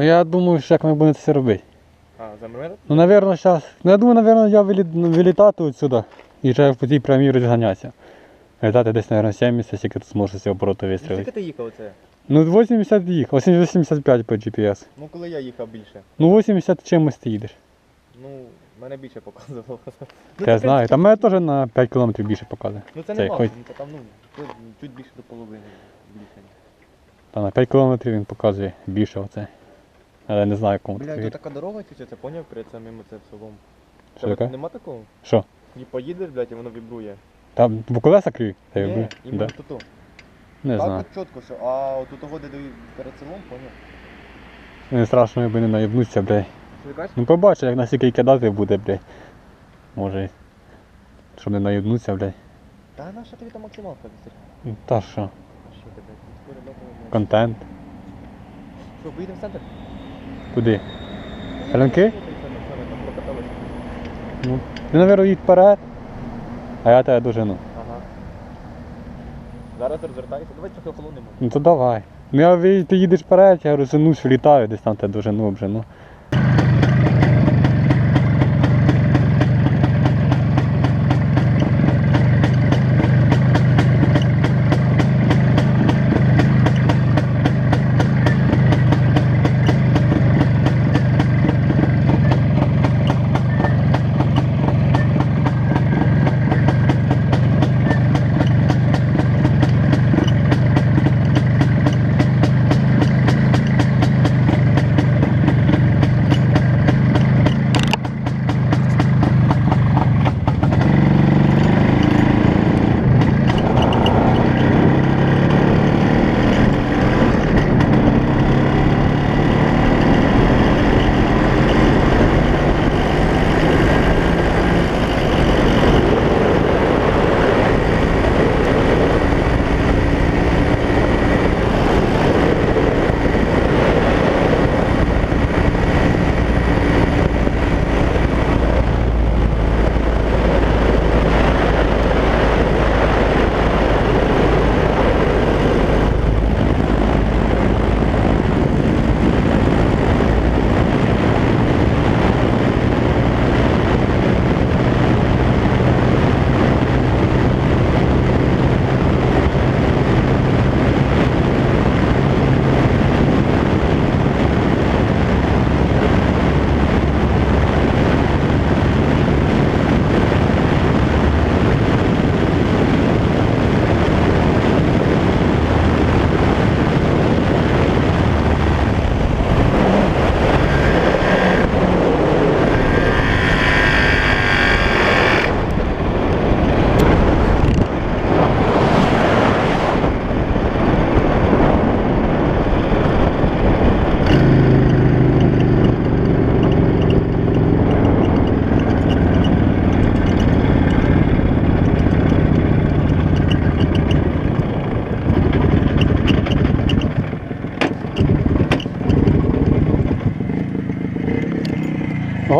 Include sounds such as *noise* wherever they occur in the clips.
Ну я думаю, що як ми будемо це робити. А, замрет? Ну, напевно, зараз. Ну я думаю, напевно, я вилі... вилітати отсюди і вже по цій прямій розганятися. Літати десь, напевно, 70, скільки тут зможу з цього обороту Скільки ти їхав оце? Ну 80 їх, 85 по GPS. Ну коли я їхав більше. Ну 80 чимось ти їдеш. Ну, мене більше показувало. *laughs* Я знаю, там мене теж на 5 км більше показує. Ну це не мало, хоч- ну, там ну, чуть- чуть більше до половини більше. Та на 5 км він показує більше оце. Але не знаю кому Бля, тут така дорога чи поняв перед самим це селом. Що Тебе таке? Нема такого? Що? І поїдеш, блядь, і воно вібрує. Там бо колеса криві? Та я Ні. Да. тут. Не так знаю. от чітко все. А от тут годи перед селом, поняв? Мені страшно, якби не наїбнуться, блядь. Що? Ну побачу, як наскільки кидати буде, блядь. Може. Щоб не наїбнуться, блядь. Та наша тобі там максималка. Ну, Та що, Що контент. Що, поїдемо в центр? Куди? Ранки? Ну, ти мабуть, їдь вперед, а я тебе дожену. Ага. Зараз розвертайся, давай трохи охолонимо. Ну то давай. Ну я ти їдеш вперед, я розженусь, влітаю, десь там тебе дожену, обжену.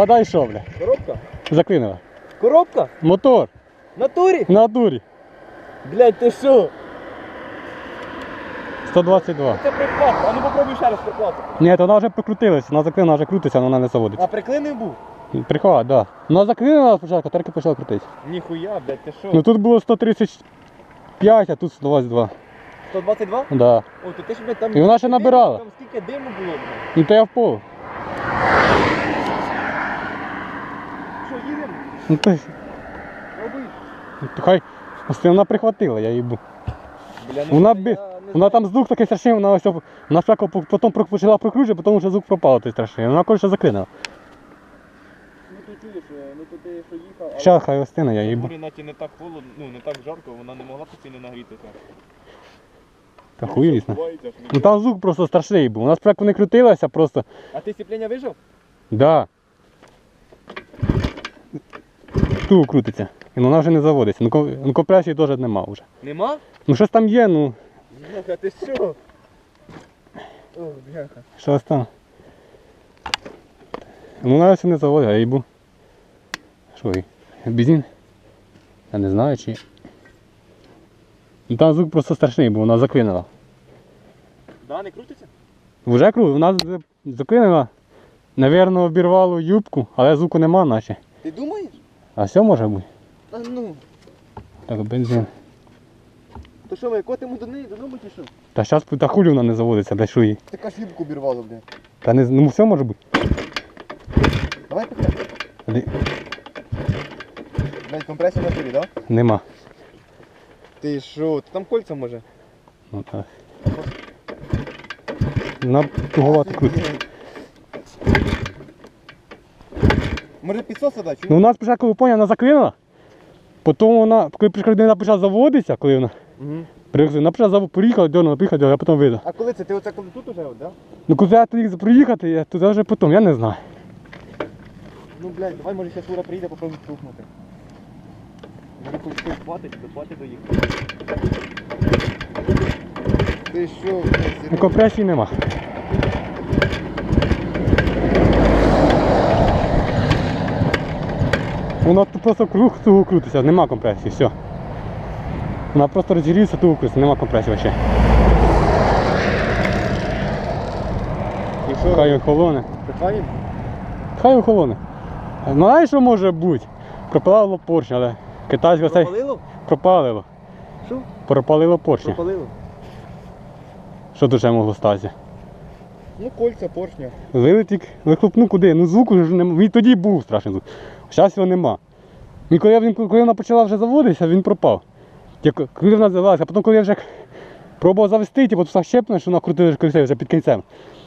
Гадай що, бля. Коробка? Заклинила. Коробка? Мотор. В Натурі? На дурі. Блядь, ти що? 122. Це прикладка. А ну попробуй ще раз прикладку. Ні, то вона вже прикрутилася, вона заклинила, вже крутиться, але вона не заводиться. А приклинив був? Прикольно, да. Вона заклинила спочатку, тільки почала крутитися. Ніхуя, блядь, ти що? Ну тут було 135, а тут 122. 122? Да. О, то ти ж, блядь, там... І вона ще набирала. Там скільки диму було, блядь. Ну то я в пол. Що, їдемо? Ну то хай. Вона прихватила, я їбу. Бля, ну, Вона я не Вона знаю. там звук такий страшний, вона ось об- спочатку потім почала прокручувати, потім вже звук пропав той страшний. Вона коротше заклинила. Ну ти чуєш, е, ну то ти що їхав, а... Ща хай остине, я їбу. Бурі наті не так холодно, ну не так жарко, вона не могла постійно нагрітися. Та хуєвісно. Бувається ж, Ну там звук просто страшний був. Вона спочатку не крутилася, просто. А ти сцеплення вижив? Да. Ту крутиться. І вона вже не заводиться. Ну, ну теж нема вже. Нема? Ну щось там є, ну. Бляха, ти що? О, бляха. Щось там. Ну вона ще не заводить, а їбу. Що їй? Бензин? Я не знаю чи. Ну там звук просто страшний, бо вона заклинила. Да, не крутиться? Вже кру, вона з- Закинула. Навірно, обірвало юбку, але звуку нема наче. Ти думаєш? А все може бути. Та ну. Так, бензин. То що ми котимо до неї додому чи що? Та зараз та хулі вона не заводиться, де що її. Така ж юбку блядь. Та не ну все може бути. Давай. Де- Блядь, компресія на турі, да? Нема. Ти що? Ти там кольця може? Ну так. На туговато крути. Може підсоса дати? Ну у нас спочатку поняв, вона заклинила. Потім вона, коли людина почала заводитися, коли вона Угу. приїхала, вона почала завод, поїхала, дьонула, поїхала, а потім видно. А коли це? Ти оце коли тут уже, от, да? Ну куди я тоді проїхати, я туди вже потім, я не знаю. Ну, блядь, давай, може, зараз Ура приїде, попробуй стукнути. Може, хоч хтось хватить до їх. Ти що, блядь, Ну, компресії нема. Тут просто круг туго крутиться, нема компресії, все. Вона просто розгрівся, туго крутиться, нема компресії взагалі. Хай охолоне. Пихаємо? Хай охолоне. Знаєш, що може бути? Пропалило поршня, але китайська цей Пропалило? пропалило. Що? Пропалило поршня. Пропалило? Що ще могло статися? Ну, кольця, поршня. Вилетік, вихлопнув куди? Ну звуку ж нема. Він тоді був страшний звук. Зараз його нема. І коли, він, коли вона почала вже заводитися, він пропав. Як- Коли вона завелася, а потім, коли я вже пробував завести, типу, все щеплено, що вона крутила колесо вже під кінцем.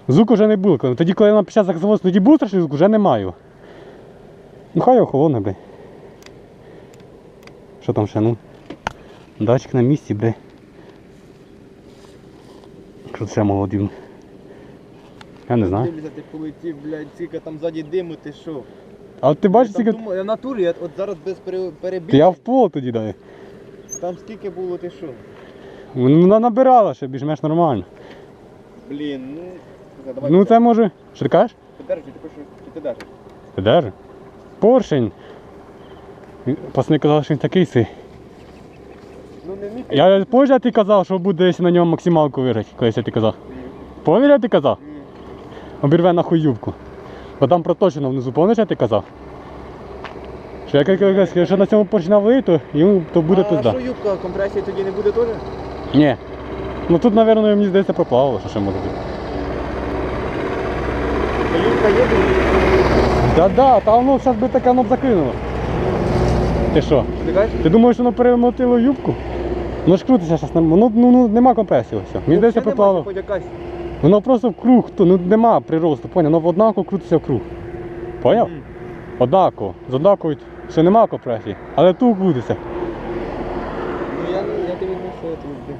Звуку вже не було. Тоді, коли вона почала заводитися, тоді був страшний звук, вже немає. Ну хай охолоне, бля. Що там ще, ну? Датчик на місці, бля. Що це молодів? Я не знаю. Дивлюся, ти полетів, блядь, скільки там ззаді диму, ти що? А от ти бачиш, скільки. думаю, я в натурі, я от зараз без пере- Ти перебігу. я в пол тоді даю. Там скільки було, ти що? Вона набирала ще більш-менш нормально. Блін, ну... слухай, Давай, Ну це може. Що ти кажеш? Подержи, ти хочеш, чи ти держиш? Ти держи. Поршень. Пацани казали, що він такий сий. Ну не. Я позже ти казав, що буде, якщо на ньому максималку виграти, колись я ти казав. Пам'ятаєш, я ти казав? Обірве нахуй юбку. Бо там проточено внизу, пам'ятаєш, я ти казав? Що як якось, якщо на цьому поршні вийти, йому то буде а що юбка, компресії тоді не буде теж? Ні. Ну тут, мабуть, мені здається, проплавало, що ще може бути. Та юбка є, блін. Да да, та воно зараз би таке воно б закинуло. Ти що? Ти думаєш, воно перемотило юбку? Воно ж крутиться зараз, воно ну, ну, нема компресії все. Мені здається, Взагалі Воно просто в круг, то, ну нема приросту, поняв? Воно однаково крутиться в круг. Поняв? Однаково. З однаковою, що нема компресії, але тут крутиться. Ну я, я тобі не що я тобі. блін.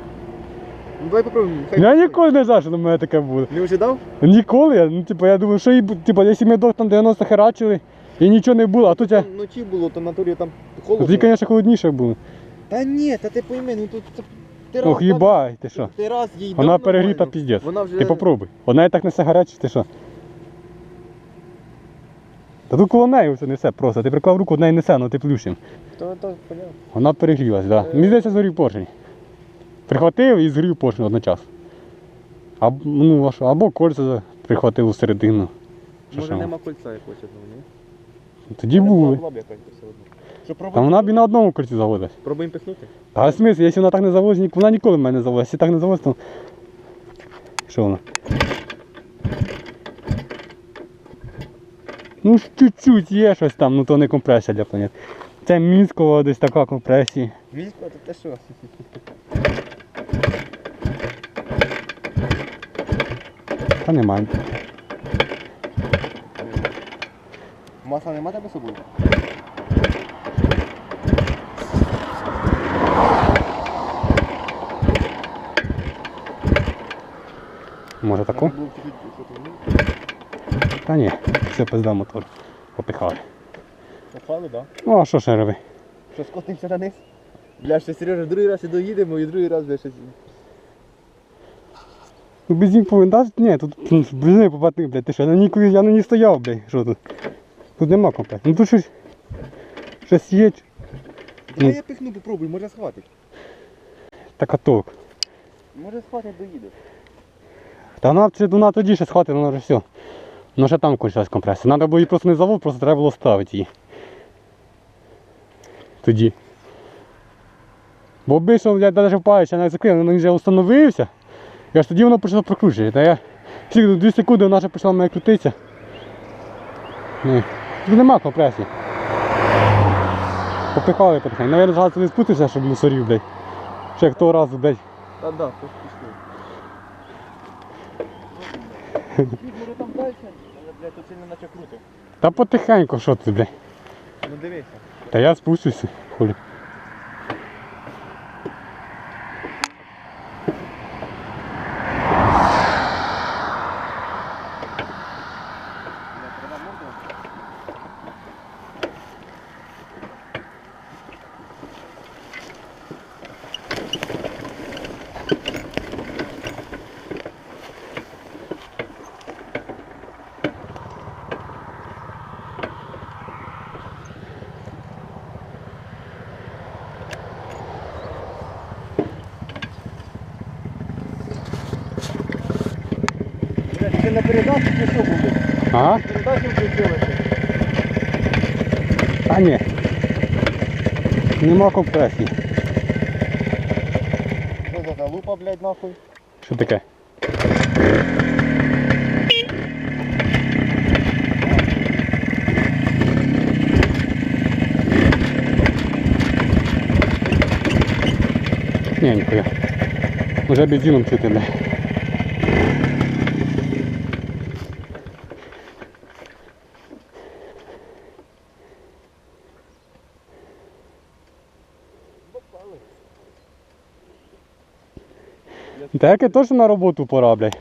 Ну давай попробуємо. хай Я попробуй. ніколи не знав, що на мене таке буде. Не ожидав? Ніколи, я, ну, типу, я думаю, що і, бу- типу, якщо ми до там 90 херачили, і нічого не було, а тут я. Там вночі було, то на натурі там холодно. Тоді, звісно, холодніше було. Та ні, та ти пойми, ну тут це- ти раз Ох, їбай, ти що? Ти раз їй Вона дав перегріта нормально. піздець. Вона вже... Ти попробуй. Вона і так несе гаряче, ти що? Та тут коло неї все несе просто. Ти приклав руку, в неї несе, ну ти плющим. То, то, понятно. Вона перегрілась, так. Да. Мені здається, згорів поршень. Прихватив і згорів поршень одночасно. Або, ну, а що, або кольця за- прихватив у середину. Може нема кольця якогось одного, ні? Тоді були. Була б якась все одно. Що Та пробуємо? вона б і на одному кольці заводилась. Пробуємо пихнути? А в смислі, якщо вона так не заводить, ні- вона ніколи в мене не заводить. Якщо так не заводить, то. Що вона? Ну ж чуть-чуть є щось там, ну то не компресія для планет. Це мінськова десь така компресія. Мінська, то те що? Та немає. Масла нема тебе з собою? Може таку? Та ні, все пизда мотор. Попихали. Попали, да? Ну а що ще робити? Що скотився на них? Бля, ще Сережа, другий раз і доїдемо, і другий раз бля, щось. Ну без них повинен? Ні, тут ну, без них попадник, блядь, ти що, я ніколи я на ній стояв, блядь, що тут? Тут нема комплекту. Ну тут щось. Щось є. Давай Ну. я пихну, попробуй, може схватить. Така толк. Може схватить, доїде. Та вона, вона тоді ще з хати, вона вже все. Ну ще там кончилась компресія. Треба було її просто не завод, просто треба було ставити її. Тоді. Бо обично, я навіть впаю, я навіть закрив, він вже встановився. І аж тоді воно почало прокручувати. Та я всі 2 секунди вона вже почала мене крутитися. Ні. Тут нема компресії. Попихали потихеньку. Навіть з газу не спустився, щоб мусорів, блядь. Ще як того разу, блядь. Та да, хтось пішли. Може там далі, але, блядь, тут сильно наче круто. Та потихеньку, що ти, блядь. Ну дивися. Та я спущуся, хулі. Блядь, треба морду. Блядь, Ти на передачі чи що буде? Ага? Передачі включилися. Та ні. Нема компресії. Що за залупа, блядь, нахуй? Що таке? Ні, ніхуя. Уже бензином чути, бля. І теж на роботу пора, блядь.